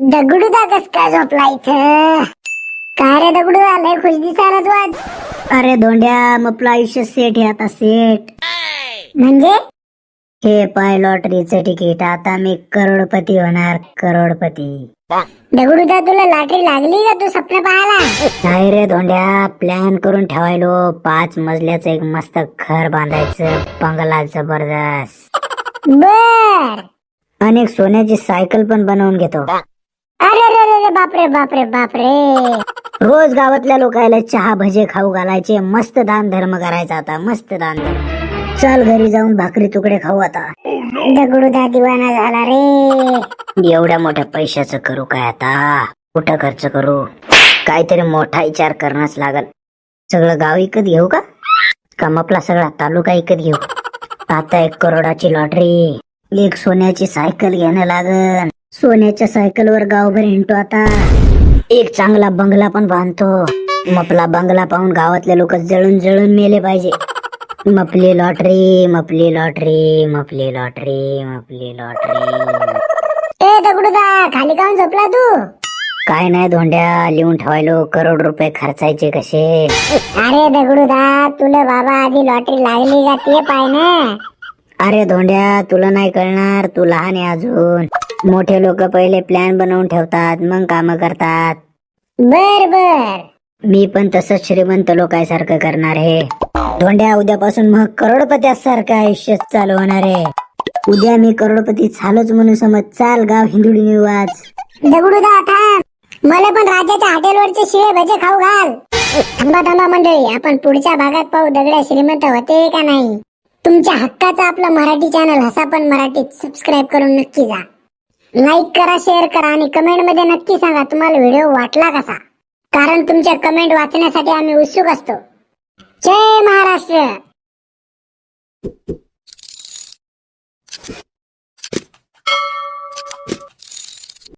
दगडूदा कस काय झोपला इथं? काय रे दगडू लय खुश दिसायला तू आज. अरे धोंड्या मग आपलं आयुष्य सेट आहे आता सेट. म्हणजे? हे पाय लॉटरीचं तिकीट आता मी करोडपती होणार करोडपती. दगडूदा तुला लॉटरी लागली का तू स्वप्न पाहायला? नाही रे धोंड्या प्लॅन करून ठेवायलो. पाच मजल्याचं एक मस्त घर बांधायचं बंगला जबरदस्त. बर. आणि एक सोन्याची सायकल पण बनवून घेतो. अरे रे रे रे बापरे बापरे बापरे. रोज गावातल्या लोकायला चहा भजे खाऊ घालायचे. मस्त दान धर्म करायचा आता मस्त दान धर्म चल घरी जाऊन भाकरी तुकडे खाऊ आता. दगडूदा दिवाना झाला रे. एवढ्या मोठ्या पैशाचं करू काय आता? कुठं खर्च करू? काहीतरी मोठा विचार करणंच लागल. सगळं गाव विकत घेऊ का? का आपला सगळा तालुका विकत घेऊ? आता एक करोडाची लॉटरी एक सोन्याची सायकल घेणं लागल. सोन्याच्या सायकलवर गावभर हिंडतो आता. एक चांगला बंगला पण बांधतो. मपला बंगला पाहून गावातले लोक जळून जळून मेले पाहिजे. मपली लॉटरी मपली लॉटरी मपली लॉटरी मपली लॉटरी. ए दगडूदा खाली काऊन झोपला तू? काय नाही धोंड्या लिहून ठेवायलो. करोड रुपये खर्चायचे कसे? अरे दगडूदा तुला बाबा आधी लॉटरी लागली का ते पाय ना. अरे धोंड्या तुला नाही कळणार. तू लहान आहे अजून. मोठे लोक पहिले प्लॅन बनवून ठेवतात मग काम करतात. बर बर. मी पण तसंच श्रीमंत लोकांसारखं करणार आहे. धोंड्या उद्यापासून मग करोडपत्यासारखं आयुष्य चालू होणार आहे. उद्या मी करोडपती झालोच म्हणून समज चाल गाव हिंदुडी नेऊ आज दगडूदा थांब. मला पण राज्याच्या हॉटेलवरचे शिळे भजे खाऊ घाल. थांबा थांबा मंडळी आपण पुढच्या भागात पाहू दगड्या श्रीमंत होते का नाही. तुमच्या हक्काचा आपला मराठी चॅनल हसा पण मराठीत सबस्क्राईब करून नक्की जा. लाईक करा शेअर करा आणि कमेंटमध्ये नक्की सांगा तुम्हाला व्हिडिओ वाटला कसा. कारण तुमच्या कमेंट वाचण्यासाठी आम्ही उत्सुक असतो. जय महाराष्ट्र!